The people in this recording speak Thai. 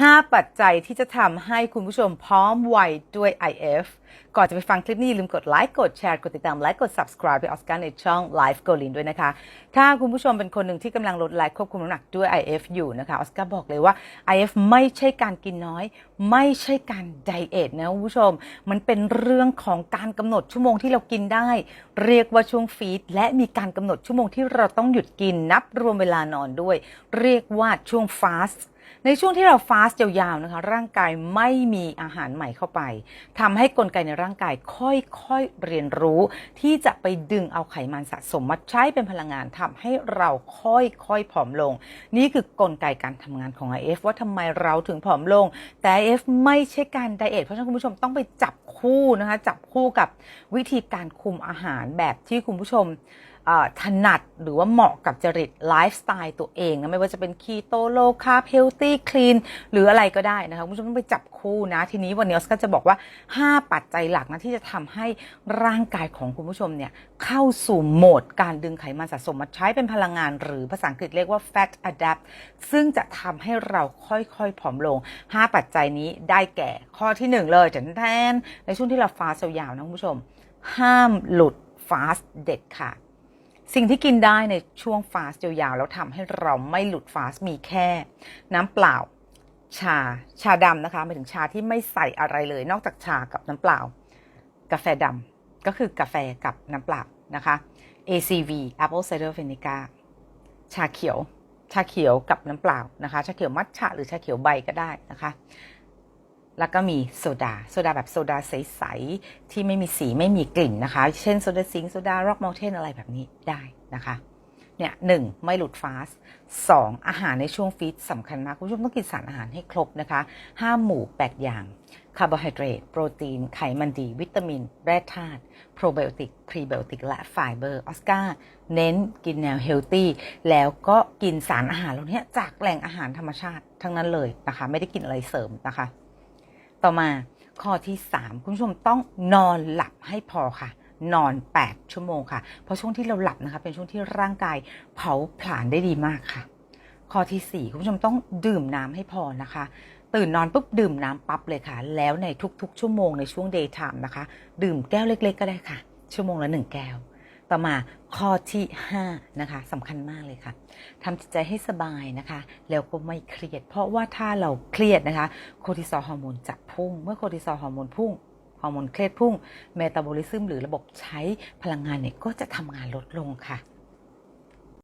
5 ปัจจัยที่จะทำให้คุณผู้ชมพร้อมวัยด้วย IF ก่อนจะไปฟังคลิปนี้อย่าลืมกดไลค์ กดแชร์ กดติดตาม และกด subscribe ไปออสการ์ในช่อง Life g o l i n ด้วยนะคะ ถ้าคุณผู้ชมเป็นคนหนึ่งที่กำลังลดไลค์ควบคุมน้ำหนักด้วย IF อยู่นะคะออสการ์บอกเลยว่า IF ไม่ใช่การกินน้อย ไม่ใช่การไดเอทนะคุณผู้ชม มันเป็นเรื่องของการกำหนดชั่วโมงที่เรากินได้ เรียกว่าช่วงฟีดและมีการกำหนดชั่วโมงที่เราต้องหยุดกินนับรวมเวลานอนด้วย เรียกว่าช่วงฟาส ในช่วงที่เราฟาสต์ยาวๆนะคะร่างกายไม่มีอาหารใหม่เข้าไปทำให้กลไกในร่างกายค่อยๆเรียนรู้ ที่จะไปดึงเอาไขมันสะสมมาใช้เป็นพลังงานทำให้เราค่อยๆผอมลง นี่คือกลไกการทำงานของ IF ว่าทำไมเราถึงผอมลง แต่ IF ไม่ใช่การไดเอทเพราะฉะนั้นคุณผู้ชมต้องไปจับคู่นะคะจับคู่กับวิธีการคุมอาหารแบบที่คุณผู้ชม ถนัดหรือว่าเหมาะกับจริตไลฟ์สไตล์ตัวเองนะไม่ว่าจะเป็นคีโตโลคาร์เฮลตี้คลีนหรืออะไรก็ได้นะคะคุณผู้ชมต้องไปจับคู่นะ ทีนี้วันนี้ออสก็จะบอกว่า 5 ปัจจัยหลักนะที่จะทำให้ร่างกายของคุณผู้ชมเนี่ยเข้าสู่โหมดการดึงไขมันสะสมมาใช้เป็นพลังงาน หรือภาษาอังกฤษเรียกว่า fat adapt ซึ่งจะทำให้เราค่อยๆผอมลง 5 ปัจจัยนี้ได้แก่ข้อที่ 1 เลยฉันแทนในช่วงที่เราฟาสยาวนะคุณผู้ชม ห้ามหลุดฟาสเด็ดขาด สิ่งที่กินได้ในช่วงฟาสต์ยาวๆแล้วทำให้เราไม่หลุดฟาสต์มีแค่ น้ำเปล่า ชาชาดำนะคะหมายถึงชาที่ไม่ใส่อะไรเลย นอกจากชากับน้ำเปล่า กาแฟดำก็คือกาแฟกับน้ำเปล่านะคะ ACV Apple Cider Vinegar ชาเขียว ชาเขียวกับน้ำเปล่านะคะ ชาเขียวมัทฉะหรือชาเขียวใบก็ได้นะคะ แล้วก็มีโซดา โซดาแบบโซดาใส ๆ ที่ไม่มีสีไม่มีกลิ่นนะคะ เช่นโซดาซิงโซดาร็อกม u ลเทนอะไรแบบนี้ได้นะคะเนี่ยหนึ่งไม่หลุดฟาสสองอาหารในช่วงฟีดสำคัญมาก คุณผู้ชมต้องกินสารอาหารให้ครบนะคะห้าหมู่แปดอย่างคาร์โบไฮเดรตโปรตีน ไขมันดี วิตามิน แร่ธาตุโปรไบโอติก พรีไบโอติก และไฟเบอร์ ออสการ์เน้นกินแนวเฮลตี้แล้วก็กินสารอาหารเหล่านี้จากแหล่งอาหารธรรมชาติทั้งนั้นเลยนะคะ ไม่ได้กินอะไรเสริมนะคะ ต่อมาข้อที่ 3 คุณผู้ชมต้องนอนหลับให้พอค่ะ นอน 8 ชั่วโมงค่ะ เพราะช่วงที่เราหลับนะคะ เป็นช่วงที่ร่างกายเผาผลาญได้ดีมากค่ะ ข้อทีสี่4 คุณผู้ชมต้องดื่มน้ำให้พอนะคะ ตื่นนอนปุ๊บดื่มน้ำปั๊บเลยค่ะ แล้วในทุกๆ ชั่วโมงในช่วง daytime นะคะ ดื่มแก้วเล็ก ๆ ก็ได้ค่ะ ชั่วโมงละ 1 แก้ว ต่อมาข้อที่5นะคะสำคัญมากเลยค่ะทำจิตใจให้สบายนะคะ แล้วก็ไม่เครียด เพราะว่าถ้าเราเครียดนะคะโคติซอลฮอร์โมนจะพุ่ง เมื่อโคติซอลฮอร์โมนพุ่งฮอร์โมนเครียดพุ่งเมตาบอลิซึมหรือระบบใช้พลังงานเนี่ยก็จะทำงานลดลงค่ะ